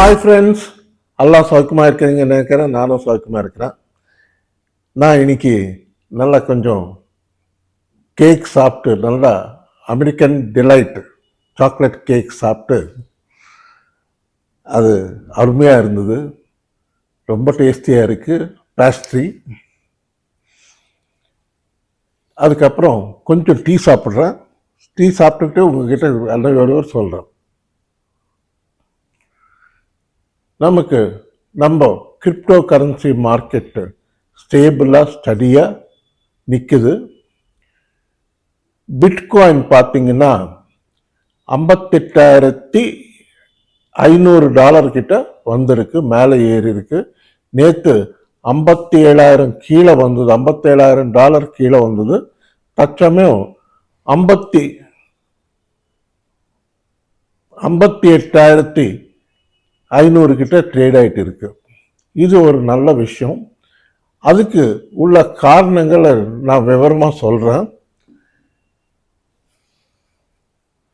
Hi friends எல்லாம் சௌக்கியமாக இருக்கிறீங்க நினைக்கிறேன். நானும் சௌக்கியமாக இருக்கிறேன். நான் இன்னைக்கு நல்லா கொஞ்சம் கேக் சாப்பிட்டு நல்லா அமெரிக்கன் டிலைட் சாக்லேட் கேக் சாப்பிட்டு அது அருமையாக இருந்தது. ரொம்ப டேஸ்டியாக இருக்குது பேஸ்ட்ரி அதுக்கப்புறம் கொஞ்சம் டீ சாப்பிட்றேன். டீ சாப்பிட்டுட்டு உங்ககிட்ட எல்லாம் ஒரு சொல்கிறேன் நமக்கு நம்ம கிரிப்டோ கரன்சி மார்க்கெட்டு ஸ்டேபிளாக ஸ்டடியாக நிற்குது பிட்காயின் பார்த்தீங்கன்னா ஐம்பத்தெட்டாயிரத்தி ஐநூறு டாலர் கிட்ட வந்திருக்கு மேலே ஏறி இருக்கு. நேற்று ஐம்பத்தி ஏழாயிரம் கீழே வந்தது ஐம்பத்தேழாயிரம் டாலர் கீழே வந்தது. தற்சமயம் ஐம்பத்தி ஐம்பத்தி எட்டாயிரத்தி ஐநூறு கிட்ட ட்ரேட் ஆகிட்டு இருக்கு. இது ஒரு நல்ல விஷயம். அதுக்கு உள்ள காரணங்களை நான் விவரமாக சொல்கிறேன்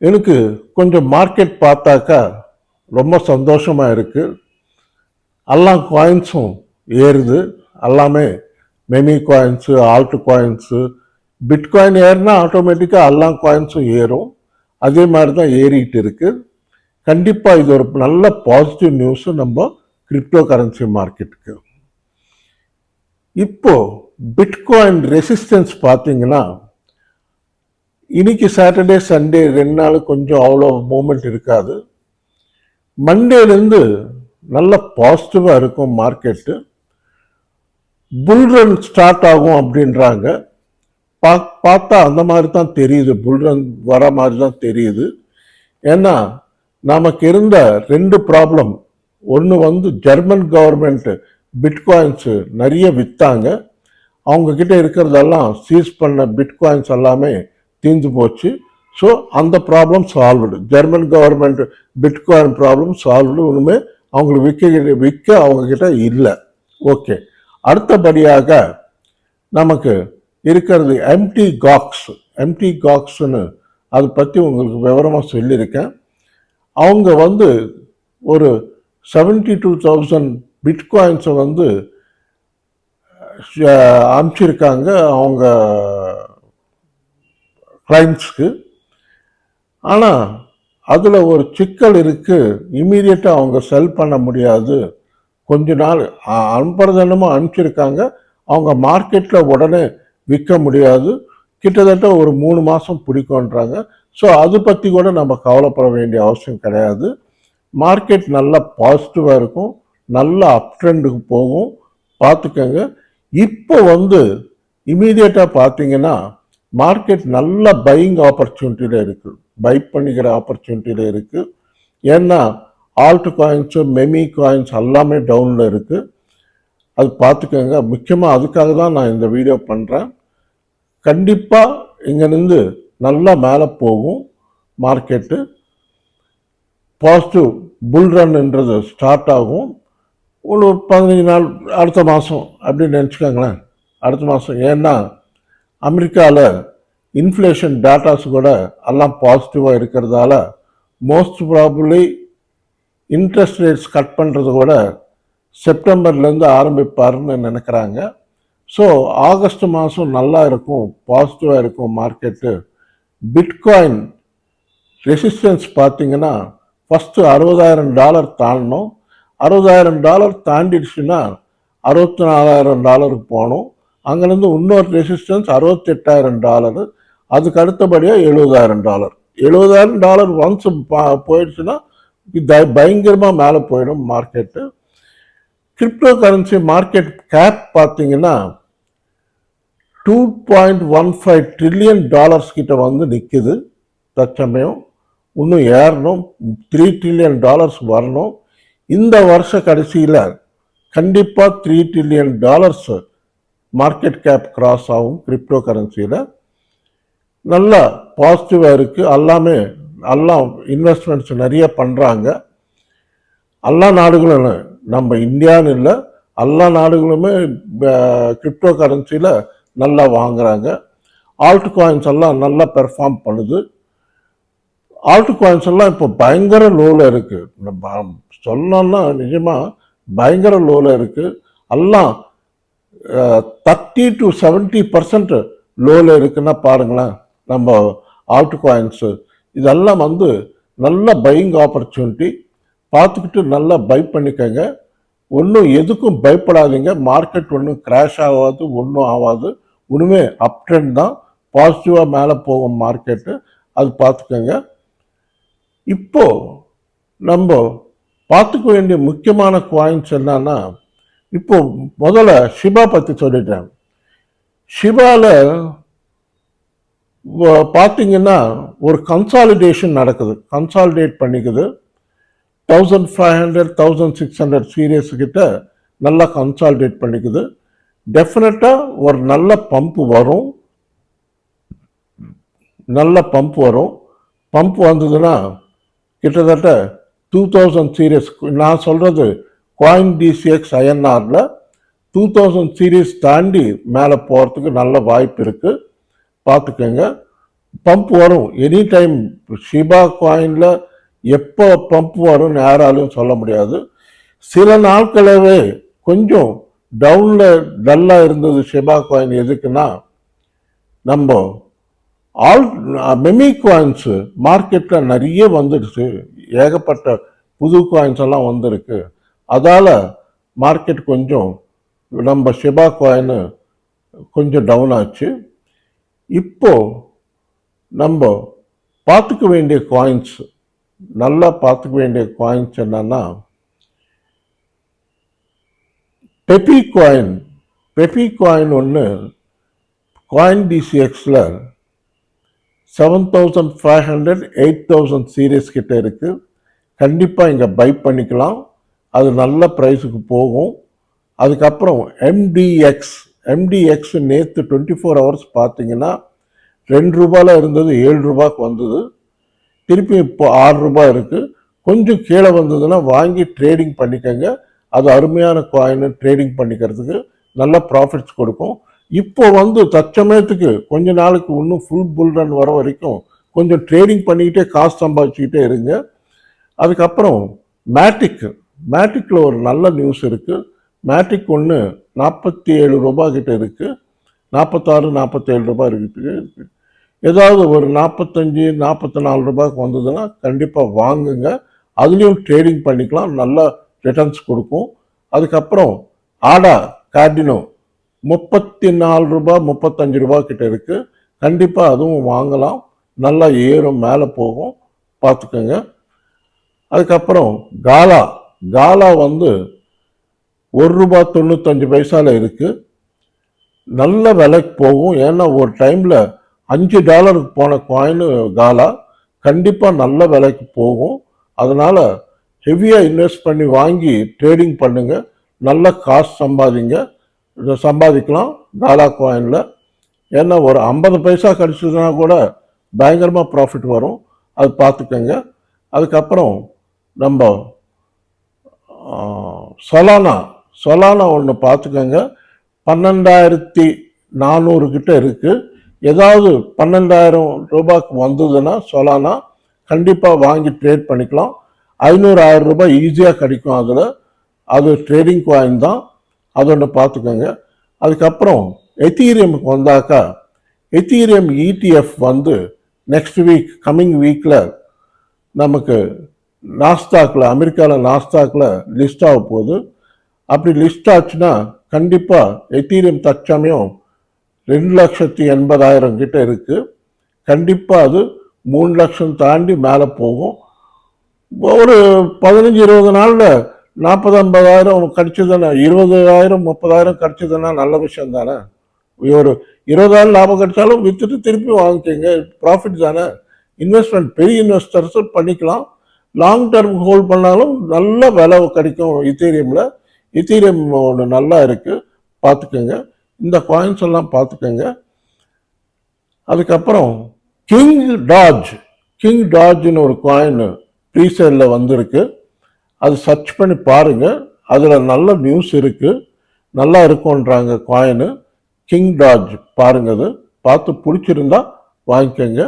எனக்கு கொஞ்சம் மார்க்கெட் பார்த்தாக்கா ரொம்ப சந்தோஷமாக இருக்குது எல்லா காயின்ஸும் ஏறுது. எல்லாமே meme coins alt coins bitcoin ஏறினா ஆட்டோமேட்டிக்காக எல்லா காயின்ஸும் ஏறும். அதே மாதிரி தான் ஏறிட்டு இருக்குது கண்டிப்பாக இது ஒரு நல்ல பாசிட்டிவ் நியூஸு நம்ம கிரிப்டோ கரன்சி மார்க்கெட்டுக்கு இப்போது பிட்காயின் ரெசிஸ்டன்ஸ் பார்த்தீங்கன்னா இன்னைக்கு சாட்டர்டே சண்டே ரெண்டு நாள் கொஞ்சம் அவ்வளோ மூமெண்ட் இருக்காது. மண்டேலேருந்து நல்ல பாசிட்டிவாக இருக்கும் மார்க்கெட்டு புல்ரன் ஸ்டார்ட் ஆகும் அப்படின்றாங்க. பா பார்த்தா அந்த மாதிரி தான் தெரியுது. புல்ரன் வர மாதிரி தான் தெரியுது. ஏன்னா நமக்கு இருந்த ரெண்டு ப்ராப்ளம் ஒன்று வந்து ஜெர்மன் கவர்மெண்ட்டு பிட்காயின்ஸு நிறைய விற்றாங்க அவங்கக்கிட்ட இருக்கிறதெல்லாம் சீஸ் பண்ண பிட்காயின்ஸ் எல்லாமே தீர்ந்து போச்சு. ஸோ அந்த problem solved German government bitcoin problem solved ஒன்றுமே அவங்களுக்கு விற்க விற்க அவங்கக்கிட்ட இல்லை. ஓகே அடுத்தபடியாக நமக்கு இருக்கிறது எம்டி காக்ஸ் எம்டி காக்ஸ்னு அதை பற்றி உங்களுக்கு விவரமாக சொல்லியிருக்கேன். அவங்க வந்து ஒரு செவன்டி டூ தௌசண்ட் பிட்காயின்ஸை வந்து அனுப்பிச்சிருக்காங்க அவங்க கிளைண்ட்ஸ்க்கு ஆனால் அதில் ஒரு சிக்கல் இருக்குது இமீடியட்டாக அவங்க செல் பண்ண முடியாது. கொஞ்ச நாள் அ- அனுப்புறது என்னமோ அனுப்பிச்சிருக்காங்க. அவங்க மார்க்கெட்டில் உடனே விற்க முடியாது. கிட்டத்தட்ட ஒரு மூணு மாதம் பிடிக்கும்ன்றாங்க. ஸோ அது பற்றி கூட நம்ம கவலைப்பட வேண்டிய அவசியம் கிடையாது. மார்க்கெட் நல்லா பாசிட்டிவாக இருக்கும். நல்ல அப் ட்ரெண்டுக்கு போகும். பார்த்துக்கோங்க. இப்போ வந்து இமீடியட்டாக பார்த்தீங்கன்னா மார்க்கெட் நல்ல பையிங் ஆப்பர்ச்சுனிட்டியில் இருக்குது பை பண்ணிக்கிற ஆப்பர்ச்சுனிட்டியில் இருக்குது ஏன்னா ஆல்ட் காயின்ஸு மெமி காயின்ஸ் எல்லாமே டவுனில் இருக்குது அது பார்த்துக்கோங்க. முக்கியமாக அதுக்காக தான் நான் இந்த வீடியோ பண்ணுறேன் கண்டிப்பாக இங்கேருந்து நல்லா மேலே போகும் மார்க்கெட்டு பாசிட்டிவ் புல் ரன்ன்றது ஸ்டார்ட் ஆகும். ஒரு பதினஞ்சு நாள் அடுத்த மாதம் அப்படின்னு நினச்சிக்கோங்களேன். அடுத்த மாதம் ஏன்னா அமெரிக்காவில் இன்ஃப்ளேஷன் டேட்டாஸ் கூட எல்லாம் பாசிட்டிவாக இருக்கிறதால most probably interest rates cut பண்ணுறது கூட செப்டம்பர்லேருந்து ஆரம்பிப்பாருன்னு நினைக்கிறாங்க. ஸோ ஆகஸ்ட் மாதம் நல்லா இருக்கும் பாசிட்டிவாக இருக்கும் மார்க்கெட்டு பிட்காயின் ரெசிஸ்டன்ஸ் பார்த்தீங்கன்னா ஃபஸ்ட்டு அறுபதாயிரம் டாலர் தாண்டணும் அறுபதாயிரம் டாலர் தாண்டிடுச்சுன்னா அறுபத்தி நாலாயிரம் டாலருக்கு போகணும் அங்கேருந்து இன்னொரு ரெசிஸ்டன்ஸ் அறுபத்தெட்டாயிரம் டாலரு அதுக்கு அடுத்தபடியாக எழுபதாயிரம் டாலர் எழுபதாயிரம் டாலர் ஒன்ஸ் போயிடுச்சுன்னா த- மேலே போயிடும் market crypto currency market cap பார்த்தீங்கன்னா two point one five trillion dollars கிட்ட வந்து நிற்குது தற்சமயம். இன்னும் ஏறணும். த்ரீ ட்ரில்லியன் டாலர்ஸ் வரணும். இந்த வருஷ கடைசியில் கண்டிப்பாக three trillion dollars market cap cross ஆகும். கிரிப்டோ கரன்சியில் நல்லா பாசிட்டிவாக இருக்குது எல்லாமே எல்லாம் இன்வெஸ்ட்மெண்ட்ஸ் நிறைய பண்ணுறாங்க எல்லா நாடுகளும் நம்ம இந்தியான்னு இல்லை. எல்லா நாடுகளுமே கிரிப்டோ கரன்சியில் நல்லா வாங்குறாங்க. ஆல்ட் காயின்ஸ் எல்லாம் நல்லா பெர்ஃபார்ம் பண்ணுது. ஆல்ட் காயின்ஸ் எல்லாம் இப்போ பயங்கர லோவில் இருக்குது சொல்லணும்னா நிஜமாக பயங்கர லோவில் இருக்குது எல்லாம் தேர்ட்டி டு செவன்ட்டி பர்சன்ட் லோவில் இருக்குன்னா பாருங்களேன். நம்ம ஆல்ட் காயின்ஸு இதெல்லாம் வந்து நல்ல பையிங் ஆப்பர்ச்சுனிட்டி பார்த்துக்கிட்டு நல்லா பை பண்ணிக்கங்க. ஒன்றும் எதுக்கும் பயப்படாதீங்க. மார்க்கெட் ஒன்றும் கிராஷ் ஆகாது ஒன்றும் ஆகாது. ஒன்றுமே அப் ட்ரெண்ட் தான். பாசிட்டிவாக மேலே போகும் மார்க்கெட்டு அது பார்த்துக்கோங்க. இப்போது நம்ம பார்த்துக்க வேண்டிய முக்கியமான காயின்ஸ் என்னன்னா இப்போ முதல்ல ஷிபா பற்றி சொல்லிட்டேன். ஷிபாவில் பார்த்தீங்கன்னா ஒரு கன்சாலிடேஷன் நடக்குது. Consolidate பண்ணிக்குது. Thousand five hundred thousand six hundred series கிட்ட நல்லா கன்சாலிடேட் பண்ணிக்குது. டெஃபினட்டாக ஒரு நல்ல பம்ப் வரும். நல்ல பம்ப் வரும். பம்ப் வந்ததுன்னா கிட்டத்தட்ட டூ தௌசண்ட் சீரியஸ் நான் சொல்கிறது காயின் டிசிஎக்ஸ் ஐஎன்ஆரில் டூ தௌசண்ட் சீரியஸ் தாண்டி மேலே போகிறதுக்கு நல்ல வாய்ப்பு இருக்குது பார்த்துக்கோங்க. பம்ப் வரும். எனி டைம் ஷிபா காயினில் எப்போ பம்ப் வரும்னு யாராலையும் சொல்ல முடியாது. சில நாட்களவே கொஞ்சம் டவுனில் டல்லாக இருந்தது ஷெபா காயின் எதுக்குன்னா நம்ம ஆல் மெமி காயின்ஸு மார்க்கெட்டில் நிறைய வந்துடுச்சு. ஏகப்பட்ட புது காயின்ஸ் எல்லாம் வந்திருக்கு. அதால் மார்க்கெட் கொஞ்சம் நம்ம ஷிபா காயின் கொஞ்சம் டவுன் ஆச்சு. இப்போது நம்ம பார்த்துக்க வேண்டிய காயின்ஸ் நல்லா பார்த்துக்க வேண்டிய காயின்ஸ் என்னென்னா பெப்பி காயின் பெப்பி காயின் ஒன்று coin டிசிஎக்ஸில் seven thousand five hundred eight thousand series கிட்ட இருக்குது கண்டிப்பாக இங்கே பை பண்ணிக்கலாம். அது நல்ல ப்ரைஸுக்கு போகும். அதுக்கப்புறம் எம்டிஎக்ஸ் எம்டிஎக்ஸ் நேற்று டுவெண்ட்டி ஃபோர் ஹவர்ஸ் பார்த்தீங்கன்னா ரெண்டு ரூபாயில் இருந்தது ஏழு ரூபாய்க்கு வந்தது. திருப்பி இப்போ ஆறு ரூபாய் இருக்குது கொஞ்சம் கீழே வந்ததுன்னா வாங்கி ட்ரேடிங் பண்ணிக்கங்க. அது அருமையான காயின் ட்ரேடிங் பண்ணிக்கிறதுக்கு நல்ல ப்ராஃபிட்ஸ் கொடுக்கும். இப்போ வந்து தற்சமயத்துக்கு கொஞ்ச நாளுக்கு இன்னும் ஃபுல் புல் ரன் வர வரைக்கும் கொஞ்சம் ட்ரேடிங் பண்ணிக்கிட்டே காசு சம்பாதிச்சுக்கிட்டே இருங்க. அதுக்கப்புறம் மேட்டிக் மேட்டிக்கில் ஒரு நல்ல நியூஸ் இருக்குது மேட்டிக் ஒன்று நாற்பத்தி ஏழு ரூபா கிட்ட இருக்குது நாற்பத்தாறு நாற்பத்தேழு ரூபாய் இருக்குது ஏதாவது ஒரு நாற்பத்தஞ்சு நாற்பத்தி நாலு ரூபாய்க்கு வந்ததுன்னா கண்டிப்பாக வாங்குங்க. அதுலேயும் ட்ரேடிங் பண்ணிக்கலாம். நல்லா ரிட்டர்ன்ஸ் கொடுக்கும். அதுக்கப்புறம் ஆடா கார்டினோ முப்பத்தி நாலு ரூபா முப்பத்தஞ்சு ரூபா கிட்ட இருக்குது கண்டிப்பாக அதுவும் வாங்கலாம். நல்லா ஏறும் மேலே போகும். பார்த்துக்கோங்க. அதுக்கப்புறம் காலா காலா வந்து ஒரு ரூபா தொண்ணூத்தஞ்சு பைசால இருக்குது நல்ல விலைக்கு போகும். ஏன்னா ஒரு டைமில் அஞ்சு டாலருக்கு போன காயின் காலா கண்டிப்பாக நல்ல விலைக்கு போகும். அதனால் ஹெவியாக இன்வெஸ்ட் பண்ணி வாங்கி ட்ரேடிங் பண்ணுங்க. நல்ல காசு சம்பாதிங்க. இதை சம்பாதிக்கலாம். டாலா காயினில் ஏன்னா ஒரு ஐம்பது பைசா கிடச்சதுன்னா கூட பயங்கரமாக ப்ராஃபிட் வரும். அது பார்த்துக்கோங்க. அதுக்கப்புறம் நம்ம சொலானா சொலானா ஒன்று பார்த்துக்கோங்க. பன்னெண்டாயிரத்தி நானூறுக்கிட்ட இருக்குது ஏதாவது பன்னெண்டாயிரம் ரூபாய்க்கு வந்ததுன்னா சொலானா கண்டிப்பாக வாங்கி ட்ரேட் பண்ணிக்கலாம். ஐநூறு ஆயிரம் ரூபாய் ஈஸியாக கிடைக்கும். அதில் அது ட்ரேடிங் காயின் தான். அது ஒன்று பார்த்துக்கோங்க. அதுக்கப்புறம் எத்தீரியமுக்கு வந்தாக்கா எத்தீரியம் இடிஎஃப் வந்து நெக்ஸ்ட் வீக் கம்மிங் வீக்கில் நமக்கு நாஸ்தாக்கில் அமெரிக்காவில் நாஸ்தாக்கில் லிஸ்ட் ஆக போகுது. அப்படி லிஸ்ட் ஆச்சுன்னா கண்டிப்பாக எத்தீரியம் தற்சமயம் ரெண்டு லட்சத்தி எண்பதாயிரம் கிட்ட இருக்குது கண்டிப்பாக அது மூணு லட்சம் தாண்டி மேலே போகும். ஒரு பதினஞ்சு இருபது நாளில் நாற்பது ஐம்பதாயிரம் கிடச்சிதுன்னா இருபதாயிரம் முப்பதாயிரம் கிடச்சிதுன்னா நல்ல விஷயம் தானே? ஒரு இருபதாயிரம் லாபம் கிடைச்சாலும் விற்றுட்டு திருப்பி வாங்கிக்கோங்க. ப்ராஃபிட் தானே? இன்வெஸ்ட்மெண்ட் பெரிய இன்வெஸ்டர்ஸும் பண்ணிக்கலாம். லாங் டர்ம் ஹோல்ட் பண்ணாலும் நல்ல விலை கிடைக்கும் இத்தீரியமில் இத்தீரியம் ஒன்று நல்லா இருக்குது பார்த்துக்கோங்க. இந்த காயின்ஸ் எல்லாம் பார்த்துக்கோங்க. அதுக்கப்புறம் கிங் டாஜ் கிங் டாஜ்னு ஒரு காயின் ப்ரீசேலில் வந்திருக்கு. அது சர்ச் பண்ணி பாருங்கள் அதில் நல்ல நியூஸ் இருக்குது நல்லா இருக்கும்ன்றாங்க காயினு கிங் டாஜ் பாருங்க அது. பார்த்து பிடிச்சிருந்தா வாங்கிக்கோங்க.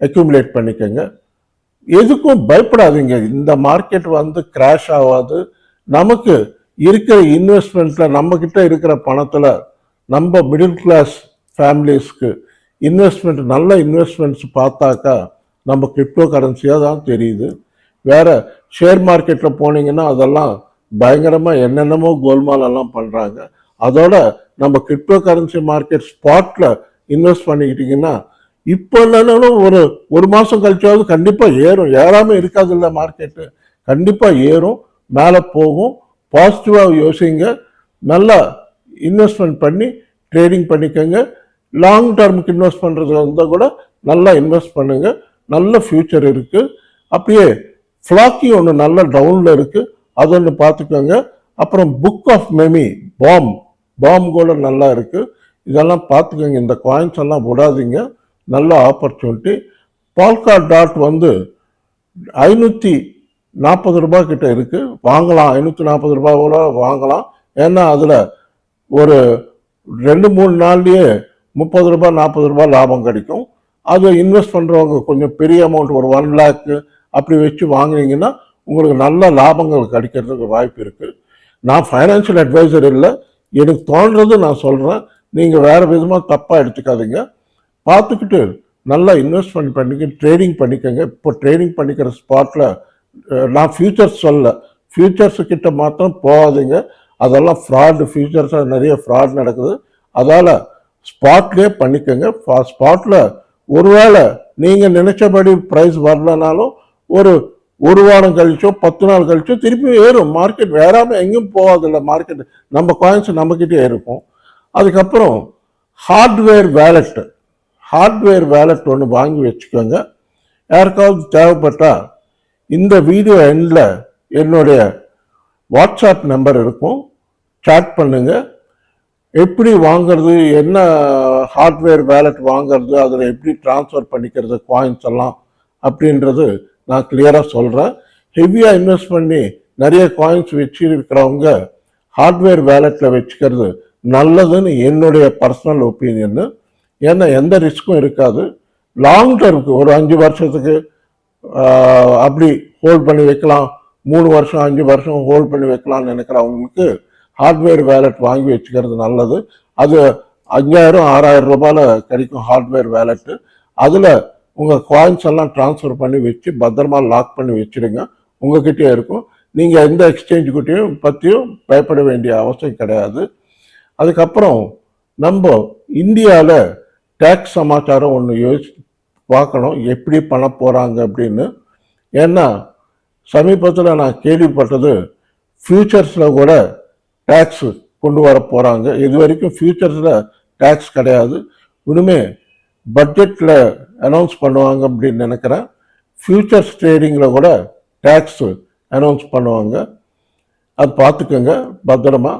அக்யூமுலேட் பண்ணிக்கோங்க. எதுக்கும் பயப்படாதீங்க. இந்த மார்க்கெட் வந்து கிராஷ் ஆகாது. நமக்கு இருக்கிற இன்வெஸ்ட்மெண்ட்டில் நம்மக்கிட்ட இருக்கிற பணத்தில் நம்ம மிடில் கிளாஸ் ஃபேமிலிஸ்க்கு இன்வெஸ்ட்மெண்ட் நல்ல இன்வெஸ்ட்மெண்ட்ஸ் பார்த்தாக்கா நம்ம கிரிப்டோ கரன்சியாக தான் தெரியுது. வேற ஷேர் மார்க்கெட்டில் போனீங்கன்னா அதெல்லாம் பயங்கரமாக என்னென்னமோ கோல்மாலெல்லாம் பண்ணுறாங்க அதோட நம்ம கிரிப்டோ கரன்சி மார்க்கெட் ஸ்பாட்டில் இன்வெஸ்ட் பண்ணிக்கிட்டீங்கன்னா இப்போ இல்லைனாலும் ஒரு ஒரு மாதம் கழிச்சாவது கண்டிப்பாக ஏறும். ஏறாமல் இருக்காது இல்லை மார்க்கெட்டு கண்டிப்பாக ஏறும் மேலே போகும். பாசிட்டிவாக யோசிங்க. நல்லா இன்வெஸ்ட்மெண்ட் பண்ணி ட்ரேடிங் பண்ணிக்கோங்க. லாங் டர்முக்கு இன்வெஸ்ட் பண்ணுறது இருந்தால் கூட நல்லா இன்வெஸ்ட் பண்ணுங்க. நல்ல ஃப்யூச்சர் இருக்குது அப்படியே ஃப்ளாக்கி ஒன்று நல்ல டவுனில் இருக்குது அது ஒன்று பார்த்துக்கோங்க. அப்புறம் புக் ஆஃப் மெமி பாம் பாம் கூட நல்லா இருக்குது இதெல்லாம் பார்த்துக்கோங்க. இந்த காயின்ஸ் எல்லாம் விடாதீங்க. நல்ல ஆப்பர்ச்சுனிட்டி பால்கா டாட் வந்து ஐநூற்றி நாற்பது ரூபா கிட்ட இருக்குது வாங்கலாம். ஐநூற்றி நாற்பது ரூபாவோட வாங்கலாம். ஏன்னா அதில் ஒரு ரெண்டு மூணு நாள்லேயே முப்பது ரூபா நாற்பது ரூபா லாபம் கிடைக்கும். அதை இன்வெஸ்ட் பண்ணுறவங்க கொஞ்சம் பெரிய அமௌண்ட் ஒரு ஒன் லேக்கு அப்படி வச்சு வாங்குனீங்கன்னா உங்களுக்கு நல்ல லாபங்கள் கிடைக்கிறதுக்கு வாய்ப்பு இருக்குது நான் ஃபைனான்சியல் அட்வைசர் இல்லை. எனக்கு தோன்றது நான் சொல்கிறேன் நீங்கள் வேறு விதமாக தப்பாக எடுத்துக்காதீங்க. பார்த்துக்கிட்டு நல்லா இன்வெஸ்ட்மெண்ட் பண்ணிக்க ட்ரேடிங் பண்ணிக்கோங்க. இப்போ ட்ரேடிங் பண்ணிக்கிற ஸ்பாட்டில் நான் ஃபியூச்சர்ஸ் சொல்ல ஃபியூச்சர்ஸு கிட்ட மாத்திரம் போகாதீங்க. அதெல்லாம் ஃப்ராடு ஃபியூச்சர்ஸாக நிறைய ஃப்ராட் நடக்குது. அதால் ஸ்பாட்லேயே பண்ணிக்கோங்க. ஸ்பாட்டில் ஒருவேளை நீங்கள் நினச்சபடி ப்ரைஸ் வரலனாலும் ஒரு ஒரு வாரம் கழிச்சோ பத்து நாள் கழிச்சோ திருப்பி ஏறும். மார்க்கெட் வேறாமல் எங்கேயும் போகாதில்ல மார்க்கெட் நம்ம காயின்ஸ் நம்மக்கிட்டே இருக்கும். அதுக்கப்புறம் ஹார்ட்வேர் வேலெட்டு ஹார்ட்வேர் வேலெட் ஒன்று வாங்கி வச்சுக்கோங்க. யாருக்காவது தேவைப்பட்டால் இந்த வீடியோ எண்டில் என்னுடைய வாட்ஸ்அப் நம்பர் இருக்கும். சாட் பண்ணுங்கள் எப்படி வாங்குறது என்ன ஹார்ட்வேர் வேலெட் வாங்குறது அதில் எப்படி ட்ரான்ஸ்ஃபர் பண்ணிக்கிறது காயின்ஸ் எல்லாம் அப்படின்றது நான் கிளியராக சொல்கிறேன் ஹெவியாக இன்வெஸ்ட் பண்ணி நிறைய காயின்ஸ் வச்சு இருக்கிறவங்க ஹார்ட்வேர் வேலெட்டில் வச்சுக்கிறது நல்லதுன்னு என்னுடைய பர்சனல் ஒப்பீனியன் ஏன்னா எந்த ரிஸ்க்கும் இருக்காது. லாங் டேர்முக்கு ஒரு அஞ்சு வருஷத்துக்கு அப்படி ஹோல்ட் பண்ணி வைக்கலாம். மூணு வருஷம் அஞ்சு வருஷம் ஹோல்ட் பண்ணி வைக்கலாம்னு நினைக்கிறவங்களுக்கு ஹார்ட்வேர் வேலெட் வாங்கி வச்சுக்கிறது நல்லது. அது அஞ்சாயிரம் ஆறாயிரம் ரூபாயில் கிடைக்கும் ஹார்ட்வேர் வேலெட்டு அதில் உங்கள் காயின்ஸ் எல்லாம் ட்ரான்ஸ்ஃபர் பண்ணி வச்சு பத்திரமா லாக் பண்ணி வச்சிடுங்க. உங்ககிட்டயே இருக்கும். நீங்கள் எந்த எக்ஸ்சேஞ்சுக்கிட்டையும் பற்றியும் பயப்பட வேண்டிய அவசியம் கிடையாது. அதுக்கப்புறம் நம்ம இந்தியாவில் டேக்ஸ் சமாச்சாரம் ஒன்று யோசி பார்க்கணும். எப்படி பண்ண போகிறாங்க அப்படின்னு. ஏன்னா சமீபத்தில் நான் கேள்விப்பட்டது ஃபியூச்சர்ஸில் கூட டேக்ஸ் கொண்டு வர போகிறாங்க இது வரைக்கும் ஃப்யூச்சர்ஸில் டேக்ஸ் கிடையாது. இனிமேல் பட்ஜெட்டில் அனௌன்ஸ் பண்ணுவாங்க அப்படின்னு நினைக்கிறேன். ஃப்யூச்சர்ஸ் ட்ரேடிங்கில் கூட டேக்ஸ் அனௌன்ஸ் பண்ணுவாங்க. அது பார்த்துக்கோங்க பத்திரமா.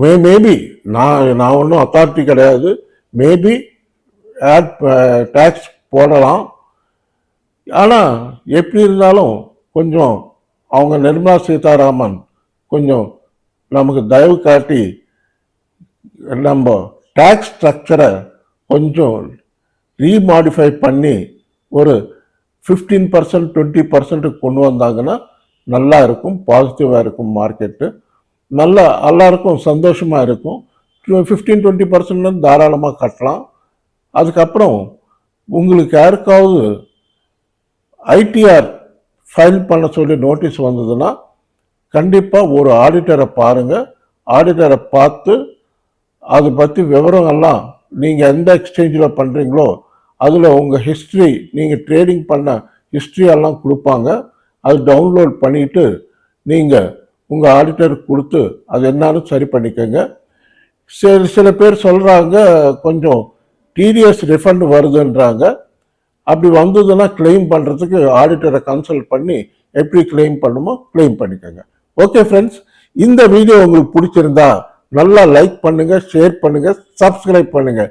மே மேபி நான் நான் ஒன்றும் அத்தாரிட்டி கிடையாது. மேபி ஆட் டேக்ஸ் போடலாம். ஆனால் எப்படி இருந்தாலும் கொஞ்சம் அவங்க நிர்மலா சீதாராமன் கொஞ்சம் நமக்கு தயவு காட்டி நம்ம டேக்ஸ் ஸ்ட்ரக்சரை கொஞ்சம் ரீமாடிஃபை பண்ணி ஒரு ஃபிஃப்டீன் பர்சன்ட் டுவெண்ட்டி பர்சன்ட்டுக்கு கொண்டு வந்தாங்கன்னா நல்லா இருக்கும் பாசிட்டிவாக இருக்கும் மார்க்கெட்டு நல்லா எல்லாருக்கும் சந்தோஷமாக இருக்கும். ஃபிஃப்டீன் டுவெண்ட்டி பர்சன்ட் தாராளமாக கட்டலாம். அதுக்கப்புறம் உங்களுக்கு யாருக்காவது ஐடிஆர் ஃபைல் பண்ண சொல்லி நோட்டீஸ் வந்ததுன்னா கண்டிப்பாக ஒரு ஆடிட்டரை பாருங்கள் ஆடிட்டரை பார்த்து அதை பற்றி விவரங்கள்லாம் நீங்கள் எந்த எக்ஸ்சேஞ்சில் பண்ணுறீங்களோ அதில் உங்கள் ஹிஸ்ட்ரி நீங்கள் ட்ரேடிங் பண்ண ஹிஸ்ட்ரியெல்லாம் எல்லாம் கொடுப்பாங்க. அது டவுன்லோட் பண்ணிட்டு நீங்கள் உங்கள் ஆடிட்டருக்கு கொடுத்து அது என்னாலும் சரி பண்ணிக்கோங்க. சில சில பேர் சொல்கிறாங்க கொஞ்சம் டிடிஎஸ் ரிஃபண்ட் வருதுன்றாங்க. அப்படி வந்ததுன்னா கிளைம் பண்ணுறதுக்கு ஆடிட்டரை கன்சல்ட் பண்ணி எப்படி கிளைம் பண்ணுமோ கிளைம் பண்ணிக்கோங்க. ஓகே ஃப்ரெண்ட்ஸ் இந்த வீடியோ உங்களுக்கு பிடிச்சிருந்தா நல்லா லைக் பண்ணுங்கள் ஷேர் பண்ணுங்கள் சப்ஸ்கிரைப் பண்ணுங்கள்